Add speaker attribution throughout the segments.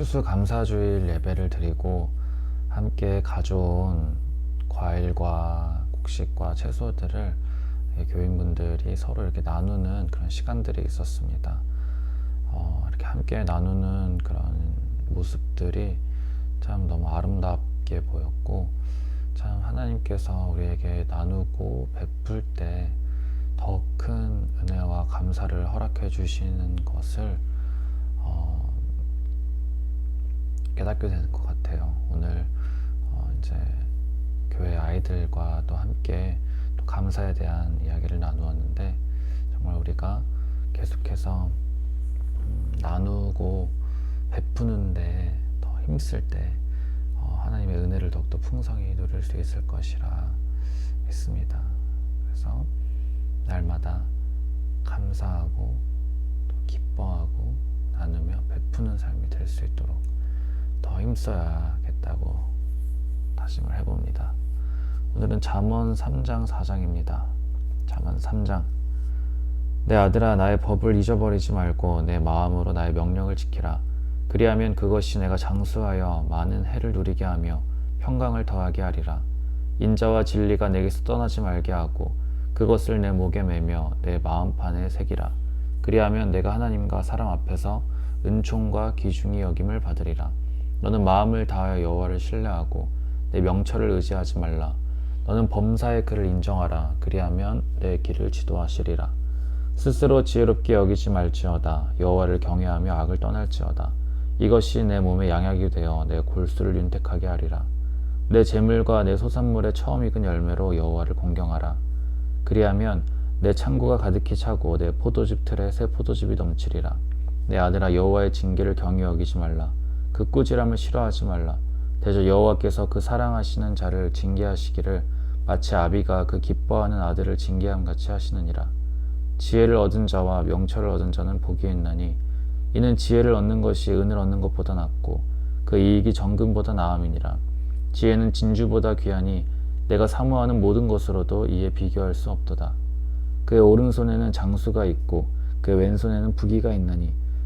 Speaker 1: 추수감사주일 예배를 드리고 함께 가져온 과일과 곡식과 채소들을 교인분들이 서로 이렇게 나누는 그런 시간들이 있었습니다. 어, 이렇게 함께 나누는 그런 모습들이 참 너무 아름답게 보였고 참 하나님께서 우리에게 나누고 베풀 때 더 큰 은혜와 감사를 허락해 주시는 것을 어, 깨닫게 되는 것 같아요. 오늘 어, 이제 교회 아이들과 또 함께 또 감사에 대한 이야기를 나누었는데 정말 우리가 계속해서 음, 나누고 베푸는데 더 힘쓸 때 어, 하나님의 은혜를 더욱더 풍성히 누릴 수 있을 것이라 믿습니다. 그래서 날마다 감사하고 또 기뻐하고 나누며 베푸는 삶이 될 수 있도록 더 힘써야겠다고 다짐을 해봅니다. 오늘은 잠언 3장 4장입니다. 잠언 3장 내 아들아 나의 법을 잊어버리지 말고 내 마음으로 나의 명령을 지키라. 그리하면 그것이 내가 장수하여 많은 해를 누리게 하며 평강을 더하게 하리라. 인자와 진리가 내게서 떠나지 말게 하고 그것을 내 목에 매며 내 마음판에 새기라. 그리하면 내가 하나님과 사람 앞에서 은총과 기중이 여김을 받으리라. 너는 마음을 다하여 여호와를 신뢰하고 내 명철을 의지하지 말라. 너는 범사의 그를 인정하라. 그리하면 내 길을 지도하시리라. 스스로 지혜롭게 여기지 말지어다. 여호와를 경외하며 악을 떠날지어다. 이것이 내 몸의 양약이 되어 내 골수를 윤택하게 하리라. 내 재물과 내 소산물의 처음 익은 열매로 여호와를 공경하라. 그리하면 내 창고가 가득히 차고 내 포도즙 틀에 새 포도즙이 넘치리라. 내 아들아 여호와의 징계를 경히 여기지 말라. 그 꾸지람을 싫어하지 말라. 대저 여호와께서 그 사랑하시는 자를 징계하시기를 마치 아비가 그 기뻐하는 아들을 징계함 같이 하시느니라. 지혜를 얻은 자와 명철을 얻은 자는 복이 있나니 이는 지혜를 얻는 것이 은을 얻는 것보다 낫고 그 이익이 정금보다 나음이니라. 지혜는 진주보다 귀하니 내가 사모하는 모든 것으로도 이에 비교할 수 없도다. 그의 오른손에는 장수가 있고 그의 왼손에는 부기가 있나니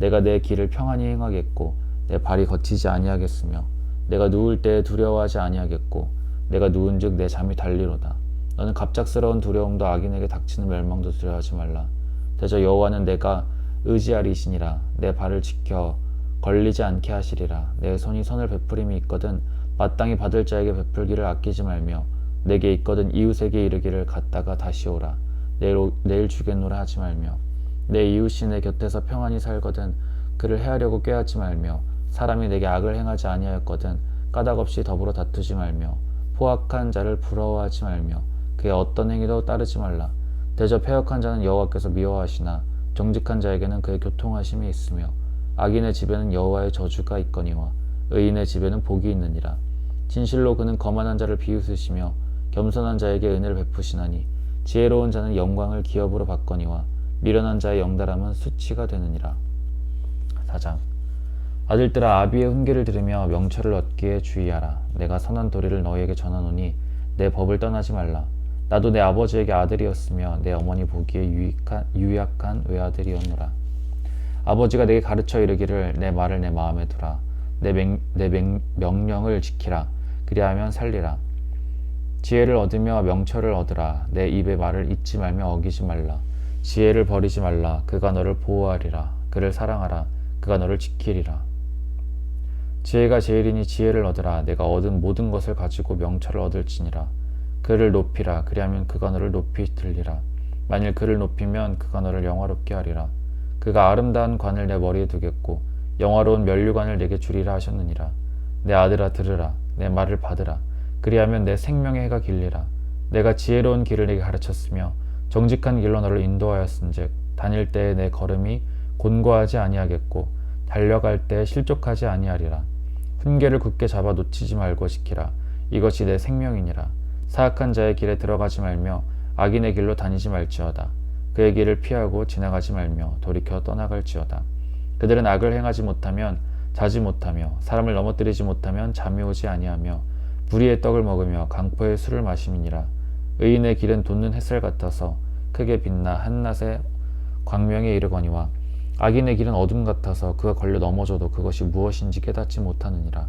Speaker 1: 내가 내 길을 평안히 행하겠고 내 발이 거치지 아니하겠으며 내가 누울 때에 두려워하지 아니하겠고 내가 누운즉 내 잠이 달리로다. 너는 갑작스러운 두려움도 악인에게 닥치는 멸망도 두려워하지 말라. 대저 여호와는 내가 의지하리시니라 내 발을 지켜 걸리지 않게 하시리라 내 손이 선을 베풀림이 있거든 마땅히 받을 자에게 베풀기를 아끼지 말며 내게 있거든 이웃에게 이르기를 갔다가 다시 오라 내일, 오, 내일 주겠노라 하지 말며 내 이웃이 내 곁에서 평안히 살거든 그를 해하려고 꾀하지 말며 사람이 내게 악을 행하지 아니하였거든 까닭없이 더불어 다투지 말며 포악한 자를 부러워하지 말며 그의 어떤 행위도 따르지 말라. 대저 폐역한 자는 여호와께서 미워하시나 정직한 자에게는 그의 교통하심이 있으며 악인의 집에는 여호와의 저주가 있거니와 의인의 집에는 복이 있느니라. 진실로 그는 거만한 자를 비웃으시며 겸손한 자에게 은혜를 베푸시나니 지혜로운 자는 영광을 기업으로 받거니와 미련한 자의 영달함은 수치가 되느니라 4장 아들들아 아비의 훈계를 들으며 명철을 얻기에 주의하라 내가 선한 도리를 너희에게 전하노니 내 법을 떠나지 말라 나도 내 아버지에게 아들이었으며 내 어머니 보기에 유익한, 유약한 외아들이었노라. 아버지가 내게 가르쳐 이르기를 내 말을 내 마음에 두라. 내, 맹, 내 맹, 명령을 지키라. 그리하면 살리라. 지혜를 얻으며 명철을 얻으라. 내 입의 말을 잊지 말며 어기지 말라. 지혜를 버리지 말라. 그가 너를 보호하리라. 그를 사랑하라. 그가 너를 지키리라. 지혜가 제일이니 지혜를 얻으라. 내가 얻은 모든 것을 가지고 명철을 얻을지니라. 그를 높이라 그리하면 그가 너를 높이 들리라 만일 그를 높이면 그가 너를 영화롭게 하리라 그가 아름다운 관을 내 머리에 두겠고 영화로운 면류관을 내게 주리라 하셨느니라 내 아들아 들으라 내 말을 받으라 그리하면 내 생명의 해가 길리라 내가 지혜로운 길을 내게 가르쳤으며 정직한 길로 너를 인도하였은즉 다닐 때에 내 걸음이 곤고하지 아니하겠고 달려갈 때 실족하지 아니하리라 훈계를 굳게 잡아 놓치지 말고 지키라. 이것이 내 생명이니라. 사악한 자의 길에 들어가지 말며 악인의 길로 다니지 말지어다. 그의 길을 피하고 지나가지 말며 돌이켜 떠나갈지어다. 그들은 악을 행하지 못하면 자지 못하며 사람을 넘어뜨리지 못하면 잠이 오지 아니하며 불의의 떡을 먹으며 강포의 술을 마심이니라. 의인의 길은 돋는 햇살 같아서 크게 빛나 한낮에 광명에 이르거니와 악인의 길은 어둠 같아서 그가 걸려 넘어져도 그것이 무엇인지 깨닫지 못하느니라.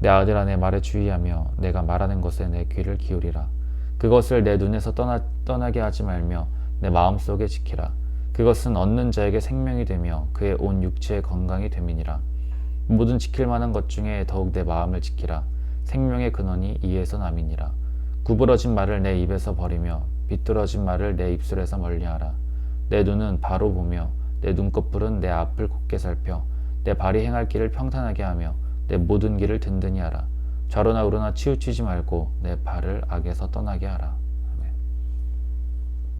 Speaker 1: 내 아들아 내 말에 주의하며 내가 말하는 것에 내 귀를 기울이라. 그것을 내 눈에서 떠나, 떠나게 하지 말며 내 마음속에 지키라. 그것은 얻는 자에게 생명이 되며 그의 온 육체의 건강이 됨이니라. 모든 지킬 만한 것 중에 더욱 내 마음을 지키라. 생명의 근원이 이에서 남이니라. 구부러진 말을 내 입에서 버리며 비뚤어진 말을 내 입술에서 멀리하라. 내 눈은 바로 보며 내 눈꺼풀은 내 앞을 곱게 살펴 내 발이 행할 길을 평탄하게 하며 내 모든 길을 든든히 하라. 좌로나 우로나 치우치지 말고 내 발을 악에서 떠나게 하라.